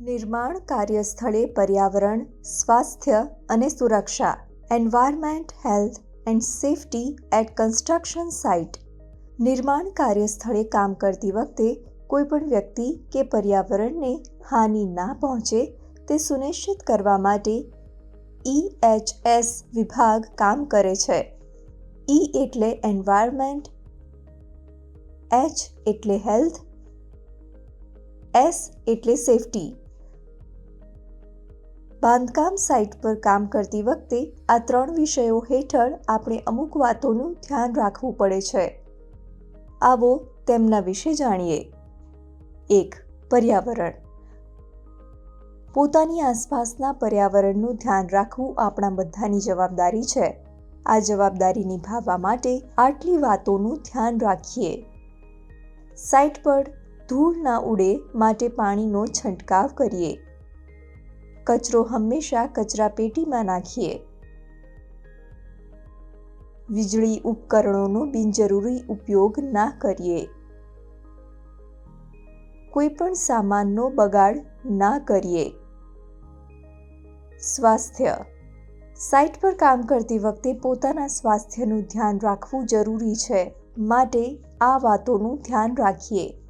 નિર્માણ કાર્યસ્થળે પર્યાવરણ, સ્વાસ્થ્ય અને સુરક્ષા environment health and safety at construction site નિર્માણ કાર્યસ્થળે કામ કરતી વખતે કોઈપણ વ્યક્તિ કે પર્યાવરણને હાનિ ના પહોંચે તે સુનિશ્ચિત કરવા માટે ઈએચએસ વિભાગ કામ કરે છે. ઈ એટલે એન્વાયરમેન્ટ એચ એટલે હેલ્થ એસ એટલે સેફટી બાંધકામ સાઇટ પર કામ કરતી વખતે આ ત્રણ વિષયો હેઠળ આપણે અમુક વાતોનું ધ્યાન રાખવું પડે છે. આવો તેમના વિશે જાણીએ. એક, પર્યાવરણ. પોતાની આસપાસના પર્યાવરણનું ધ્યાન રાખવું આપણા બધાની જવાબદારી છે. આ જવાબદારી નિભાવવા માટે આટલી વાતોનું ધ્યાન રાખીએ. સાઇટ પર ધૂળ ના ઉડે માટે પાણીનો છંટકાવ કરીએ. કચરો હંમેશા કચરા પેટીમાં નાખીએ. વીજળી ઉપકરણોનો બિનજરૂરી ઉપયોગ ના કરીએ. કોઈ પણ સામાનનો બગાડ ના કરીએ. સ્વાસ્થ્ય. સાઇટ પર કામ કરતી વખતે પોતાના સ્વાસ્થ્યનું ધ્યાન રાખવું જરૂરી છે. માટે આ વાતોનું ધ્યાન રાખીએ.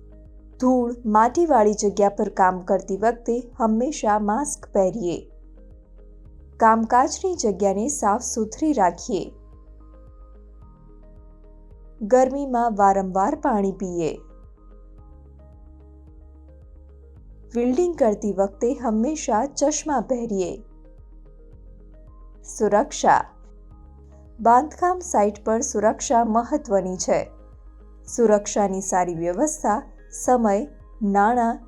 ધૂળ માટીવાળી જગ્યા પર કામ કરતી વખતે હંમેશા માસ્ક પહેરીએ. કામકાજની જગ્યાને સાફ સુથરી રાખીએ. ગરમીમાં વારંવાર પાણી પીએ. વેલ્ડિંગ કરતી વખતે હંમેશા ચશ્મા પહેરીએ. સુરક્ષા. બાંધકામ સાઇટ પર સુરક્ષા મહત્વની છે. સુરક્ષાની સારી વ્યવસ્થા સમય, નાણાં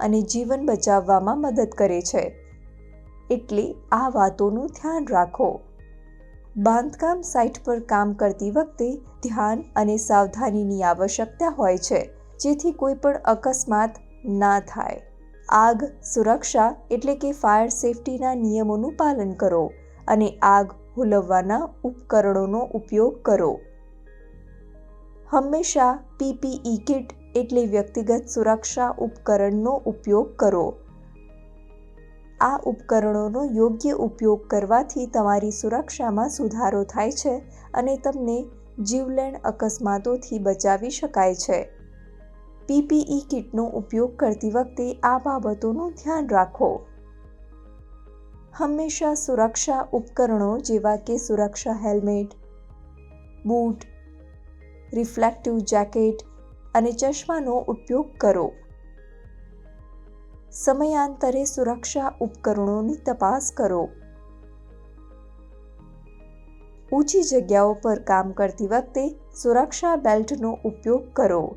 અને જીવન બચાવવામાં મદદ કરે છે. એટલે આ વાતોનું ધ્યાન રાખો. બાંધકામ સાઇટ પર કામ કરતી વખતે ધ્યાન અને સાવધાનીની આવશ્યકતા હોય છે, જેથી કોઈ પણ અકસ્માત ના થાય. આગ, સુરક્ષા એટલે કે ફાયર સેફટીના નિયમોનું પાલન કરો અને આગ હુલવવાના ઉપકરણોનો ઉપયોગ કરો. હંમેશા પીપીઈ કિટ એટલે વ્યક્તિગત સુરક્ષા ઉપકરણનો ઉપયોગ કરો. આ ઉપકરણોનો યોગ્ય ઉપયોગ કરવાથી તમારી સુરક્ષામાં સુધારો થાય છે અને તમને જીવલેણ અકસ્માતોથી બચાવી શકાય છે. પીપીઈ કિટનો ઉપયોગ કરતી વખતે આ બાબતોનું ધ્યાન રાખો. હંમેશા સુરક્ષા ઉપકરણો જેવા કે સુરક્ષા હેલ્મેટ, બૂટ, રિફ્લેક્ટિવ જેકેટ અને ચશ્માનો ઉપયોગ કરો. સમયાંતરે સુરક્ષા ઉપકરણોની તપાસ કરો. ઊંચી જગ્યાઓ પર કામ કરતી વખતે સુરક્ષા બેલ્ટનો ઉપયોગ કરો.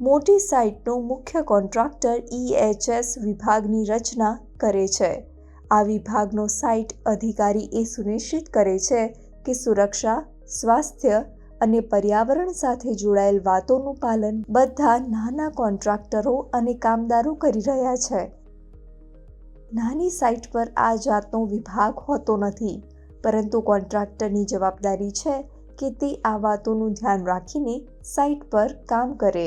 મોટી સાઇટનો મુખ્ય કોન્ટ્રાક્ટર ઈએચએસ વિભાગની રચના કરે છે. આ વિભાગનો સાઇટ અધિકારી એ સુનિશ્ચિત કરે છે કે સુરક્ષા, સ્વાસ્થ્ય અને પર્યાવરણ સાથે જોડાયેલ વાતોનું પાલન બધા નાના કોન્ટ્રાક્ટરો અને કામદારો કરી રહ્યા છે. નાની સાઇટ પર આ જાતનો વિભાગ હોતો નથી, પરંતુ કોન્ટ્રાક્ટરની જવાબદારી છે કે તે આ વાતોનું ધ્યાન રાખીને સાઇટ પર કામ કરે.